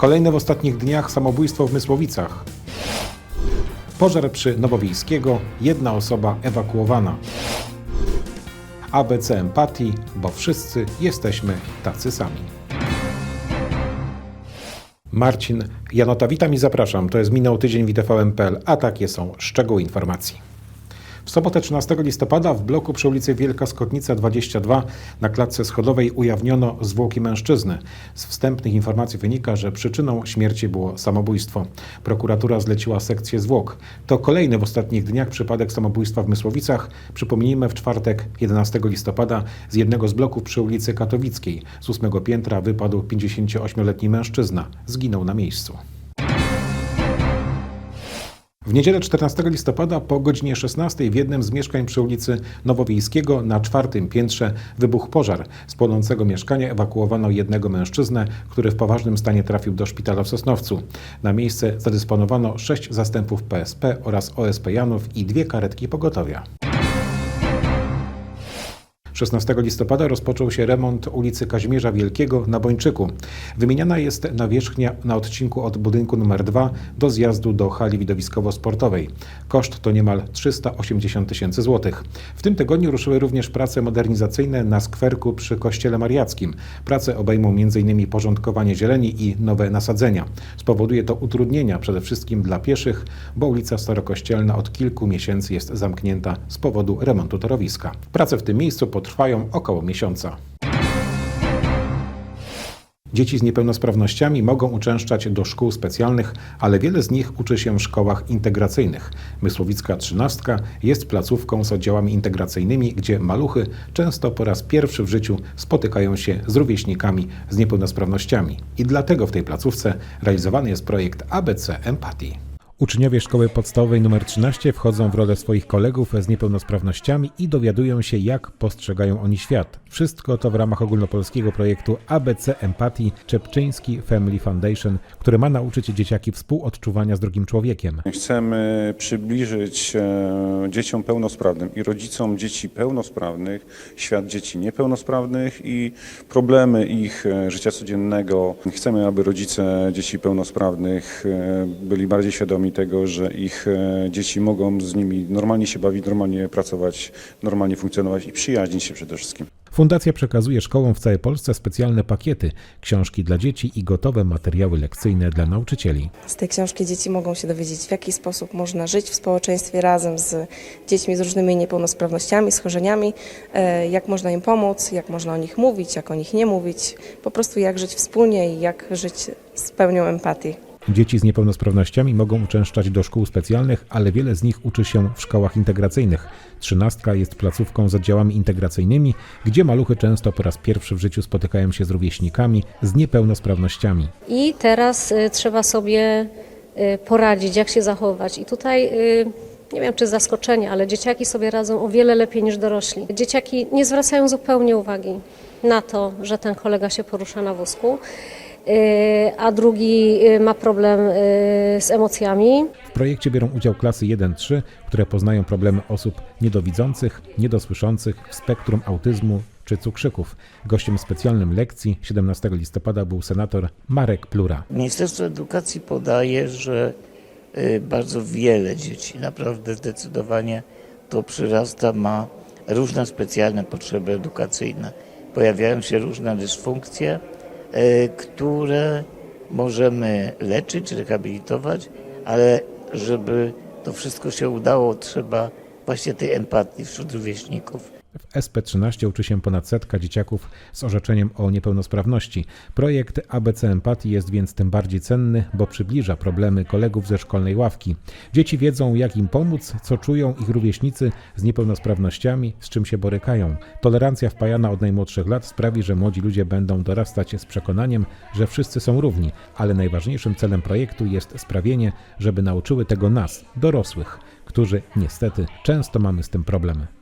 Kolejne w ostatnich dniach samobójstwo w Mysłowicach. Pożar przy Nowowiejskiego, jedna osoba ewakuowana. ABC empatii, bo wszyscy jesteśmy tacy sami. Marcin Janota, witam i zapraszam. To jest minął tydzień w a takie są szczegóły informacji. W sobotę 13 listopada w bloku przy ulicy Wielka Skotnica 22 na klatce schodowej ujawniono zwłoki mężczyzny. Z wstępnych informacji wynika, że przyczyną śmierci było samobójstwo. Prokuratura zleciła sekcję zwłok. To kolejny w ostatnich dniach przypadek samobójstwa w Mysłowicach. Przypomnijmy, w czwartek 11 listopada z jednego z bloków przy ulicy Katowickiej z ósmego piętra wypadł 58-letni mężczyzna. Zginął na miejscu. W niedzielę 14 listopada po godzinie 16 w jednym z mieszkań przy ulicy Nowowiejskiego na czwartym piętrze wybuchł pożar. Z płonącego mieszkania ewakuowano jednego mężczyznę, który w poważnym stanie trafił do szpitala w Sosnowcu. Na miejsce zadysponowano sześć zastępów PSP oraz OSP Janów i dwie karetki pogotowia. 16 listopada rozpoczął się remont ulicy Kazimierza Wielkiego na Bończyku. Wymieniana jest nawierzchnia na odcinku od budynku numer 2 do zjazdu do hali widowiskowo-sportowej. Koszt to niemal 380 tysięcy złotych. W tym tygodniu ruszyły również prace modernizacyjne na skwerku przy Kościele Mariackim. Prace obejmą m.in. porządkowanie zieleni i nowe nasadzenia. Spowoduje to utrudnienia przede wszystkim dla pieszych, bo ulica Starokościelna od kilku miesięcy jest zamknięta z powodu remontu torowiska. Prace w tym miejscu potrwają około miesiąca. Dzieci z niepełnosprawnościami mogą uczęszczać do szkół specjalnych, ale wiele z nich uczy się w szkołach integracyjnych. Mysłowicka Trzynastka jest placówką z oddziałami integracyjnymi, gdzie maluchy często po raz pierwszy w życiu spotykają się z rówieśnikami z niepełnosprawnościami. I dlatego w tej placówce realizowany jest projekt ABC Empatii. Uczniowie szkoły podstawowej nr 13 wchodzą w rolę swoich kolegów z niepełnosprawnościami i dowiadują się, jak postrzegają oni świat. Wszystko to w ramach ogólnopolskiego projektu ABC Empatii Czepczyński Family Foundation, który ma nauczyć dzieciaki współodczuwania z drugim człowiekiem. Chcemy przybliżyć e, dzieciom pełnosprawnym i rodzicom dzieci pełnosprawnych świat dzieci niepełnosprawnych i problemy ich e, życia codziennego. Chcemy, aby rodzice dzieci pełnosprawnych e, byli bardziej świadomi tego, że ich e, dzieci mogą z nimi normalnie się bawić, normalnie pracować, normalnie funkcjonować i przyjaźnić się przede wszystkim. Fundacja przekazuje szkołom w całej Polsce specjalne pakiety, książki dla dzieci i gotowe materiały lekcyjne dla nauczycieli. Z tej książki dzieci mogą się dowiedzieć, w jaki sposób można żyć w społeczeństwie razem z dziećmi z różnymi niepełnosprawnościami, schorzeniami, e, jak można im pomóc, jak można o nich mówić, jak o nich nie mówić, po prostu jak żyć wspólnie i jak żyć z pełnią empatii. Dzieci z niepełnosprawnościami mogą uczęszczać do szkół specjalnych, ale wiele z nich uczy się w szkołach integracyjnych. Trzynastka jest placówką z oddziałami integracyjnymi, gdzie maluchy często po raz pierwszy w życiu spotykają się z rówieśnikami z niepełnosprawnościami. I teraz y, trzeba sobie y, poradzić, jak się zachować. I tutaj y, nie wiem, czy zaskoczenie, ale dzieciaki sobie radzą o wiele lepiej niż dorośli. Dzieciaki nie zwracają zupełnie uwagi na to, że ten kolega się porusza na wózku, a drugi y, ma problem y, z emocjami. W projekcie biorą udział klasy 1-3, które poznają problemy osób niedowidzących, niedosłyszących w spektrum autyzmu czy cukrzyków. Gościem specjalnym lekcji 17 listopada był senator Marek Plura. Ministerstwo Edukacji podaje, że y, bardzo wiele dzieci, naprawdę zdecydowanie to przyrasta, ma różne specjalne potrzeby edukacyjne. Pojawiają się różne dysfunkcje, y, które możemy leczyć, rehabilitować, ale żeby to wszystko się udało, trzeba właśnie tej empatii wśród rówieśników. W SP13 uczy się ponad setka dzieciaków z orzeczeniem o niepełnosprawności. Projekt ABC Empatii jest więc tym bardziej cenny, bo przybliża problemy kolegów ze szkolnej ławki. Dzieci wiedzą, jak im pomóc, co czują ich rówieśnicy z niepełnosprawnościami, z czym się borykają. Tolerancja wpajana od najmłodszych lat sprawi, że młodzi ludzie będą dorastać z przekonaniem, że wszyscy są równi, ale najważniejszym celem projektu jest sprawienie, żeby nauczyły tego nas, dorosłych, którzy niestety często mamy z tym problemy.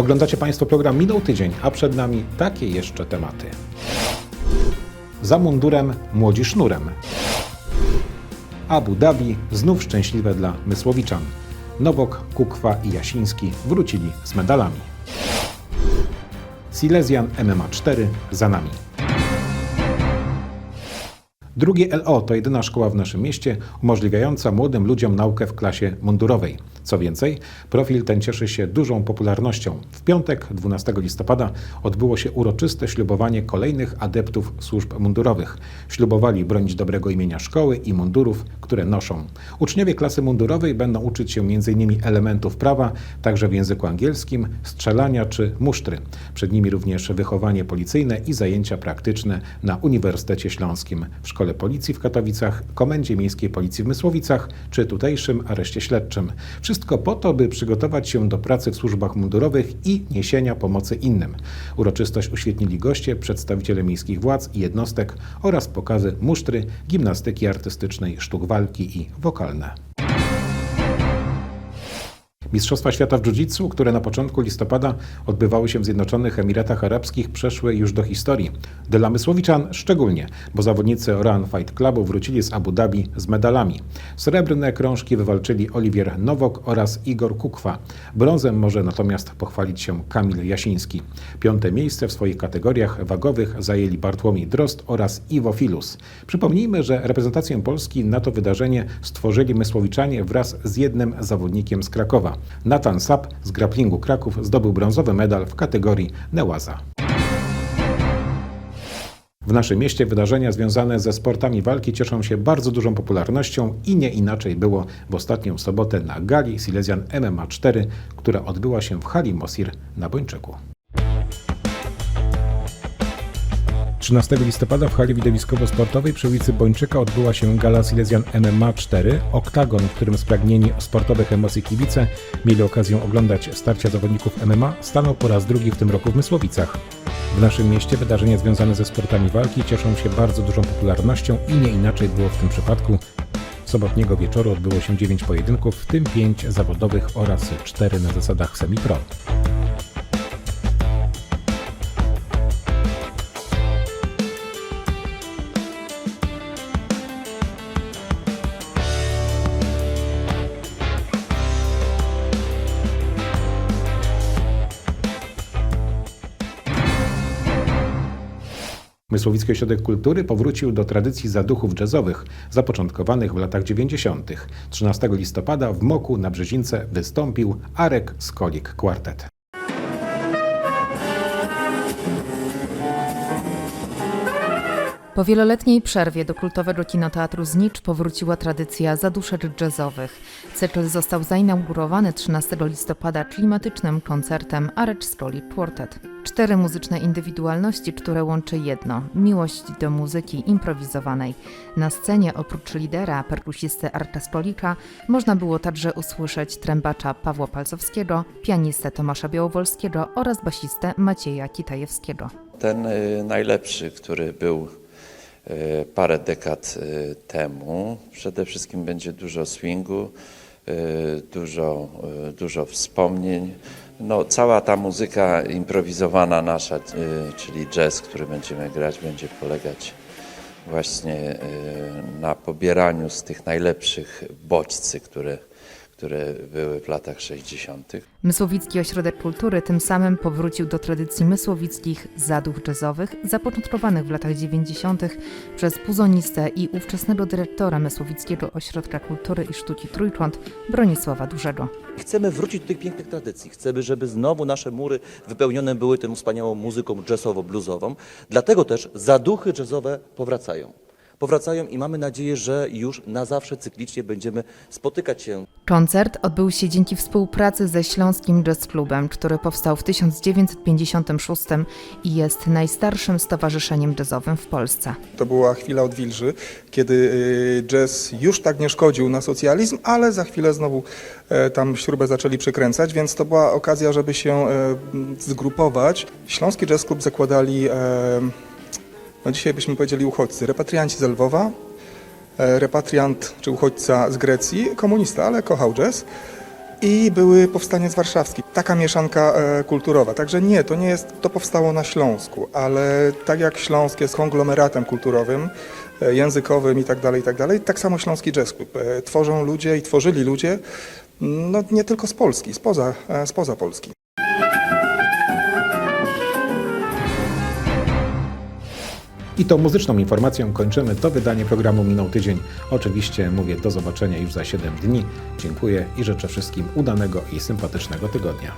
Oglądacie Państwo program Minął Tydzień, a przed nami takie jeszcze tematy. Za mundurem młodzi sznurem. Abu Dhabi znów szczęśliwe dla Mysłowiczan. Nowok, Kukwa i Jasiński wrócili z medalami. Silesian MMA 4 za nami. Drugie LO to jedyna szkoła w naszym mieście umożliwiająca młodym ludziom naukę w klasie mundurowej. Co więcej, profil ten cieszy się dużą popularnością. W piątek, 12 listopada, odbyło się uroczyste ślubowanie kolejnych adeptów służb mundurowych. Ślubowali bronić dobrego imienia szkoły i mundurów, które noszą. Uczniowie klasy mundurowej będą uczyć się m.in. elementów prawa, także w języku angielskim, strzelania czy musztry. Przed nimi również wychowanie policyjne i zajęcia praktyczne na Uniwersytecie Śląskim, w Szkole Policji w Katowicach, Komendzie Miejskiej Policji w Mysłowicach czy tutejszym areszcie śledczym. Wszystko po to, by przygotować się do pracy w służbach mundurowych i niesienia pomocy innym. Uroczystość uświetnili goście, przedstawiciele miejskich władz i jednostek oraz pokazy musztry, gimnastyki artystycznej, sztuk walki i wokalne. Mistrzostwa Świata w Jiu-Jitsu, które na początku listopada odbywały się w Zjednoczonych Emiratach Arabskich, przeszły już do historii. Dla Mysłowiczan szczególnie, bo zawodnicy Oran Fight Clubu wrócili z Abu Dhabi z medalami. Srebrne krążki wywalczyli Oliwier Nowok oraz Igor Kukwa. Brązem może natomiast pochwalić się Kamil Jasiński. Piąte miejsce w swoich kategoriach wagowych zajęli Bartłomiej Drost oraz Iwo Filus. Przypomnijmy, że reprezentację Polski na to wydarzenie stworzyli Mysłowiczanie wraz z jednym zawodnikiem z Krakowa. Nathan Sap z grapplingu Kraków zdobył brązowy medal w kategorii Nełaza. W naszym mieście wydarzenia związane ze sportami walki cieszą się bardzo dużą popularnością i nie inaczej było w ostatnią sobotę na gali Silesian MMA 4, która odbyła się w hali Mosir na Bończyku. 13 listopada w hali widowiskowo-sportowej przy ulicy Bończyka odbyła się gala Silesian MMA 4, oktagon, w którym spragnieni sportowych emocji kibice mieli okazję oglądać starcia zawodników MMA, stanął po raz drugi w tym roku w Mysłowicach. W naszym mieście wydarzenia związane ze sportami walki cieszą się bardzo dużą popularnością i nie inaczej było w tym przypadku. Sobotniego wieczoru odbyło się 9 pojedynków, w tym 5 zawodowych oraz 4 na zasadach semi-pro. Mysłowicki Ośrodek Kultury powrócił do tradycji zaduchów jazzowych zapoczątkowanych w latach 90. 13 listopada w Moku na Brzezince wystąpił Arek Skolik Quartet. Po wieloletniej przerwie do kultowego kinoteatru Znicz powróciła tradycja zaduszek jazzowych. Cykl został zainaugurowany 13 listopada klimatycznym koncertem Arch Strolley Quartet. Cztery muzyczne indywidualności, które łączy jedno – miłość do muzyki improwizowanej. Na scenie oprócz lidera, perkusisty Arta Stolika, można było także usłyszeć trębacza Pawła Palcowskiego, pianistę Tomasza Białowolskiego oraz basistę Macieja Kitajewskiego. Ten y, najlepszy, który był parę dekad y, temu. Przede wszystkim będzie dużo swingu, y, dużo, dużo wspomnień. No, cała ta muzyka improwizowana nasza, czyli jazz, który będziemy grać, będzie polegać właśnie na pobieraniu z tych najlepszych bodźcy, które, które były w latach 60. Mysłowicki Ośrodek Kultury tym samym powrócił do tradycji mysłowickich zaduch jazzowych, zapoczątkowanych w latach 90. przez puzonistę i ówczesnego dyrektora Mysłowickiego Ośrodka Kultury i Sztuki Trójkąt Bronisława Dużego. Chcemy wrócić do tych pięknych tradycji. Chcemy, żeby znowu nasze mury wypełnione były tą wspaniałą muzyką jazzowo-bluesową. Dlatego też zaduchy jazzowe powracają. Powracają i mamy nadzieję, że już na zawsze cyklicznie będziemy spotykać się Koncert odbył się dzięki współpracy ze Śląskim Jazz Clubem, który powstał w 1956 i jest najstarszym stowarzyszeniem jazzowym w Polsce. To była chwila odwilży, kiedy y, jazz już tak nie szkodził na socjalizm, ale za chwilę znowu e, tam śrubę zaczęli przykręcać, więc to była okazja, żeby się e, zgrupować. Śląski Jazz Club zakładali, e, no dzisiaj byśmy powiedzieli uchodźcy, repatrianci z Lwowa, e, repatriant czy uchodźca z Grecji, komunista, ale kochał jazz. I były powstaniec warszawski. Taka mieszanka e, kulturowa. Także nie, to nie jest, to powstało na Śląsku, ale tak jak Śląsk jest konglomeratem kulturowym, e, językowym i tak dalej, i tak dalej, tak samo Śląski Jazz Club. E, tworzą ludzie i tworzyli ludzie, no nie tylko z Polski, spoza, e, spoza Polski. I tą muzyczną informacją kończymy to wydanie programu Minął Tydzień. Oczywiście mówię do zobaczenia już za 7 dni. Dziękuję i życzę wszystkim udanego i sympatycznego tygodnia.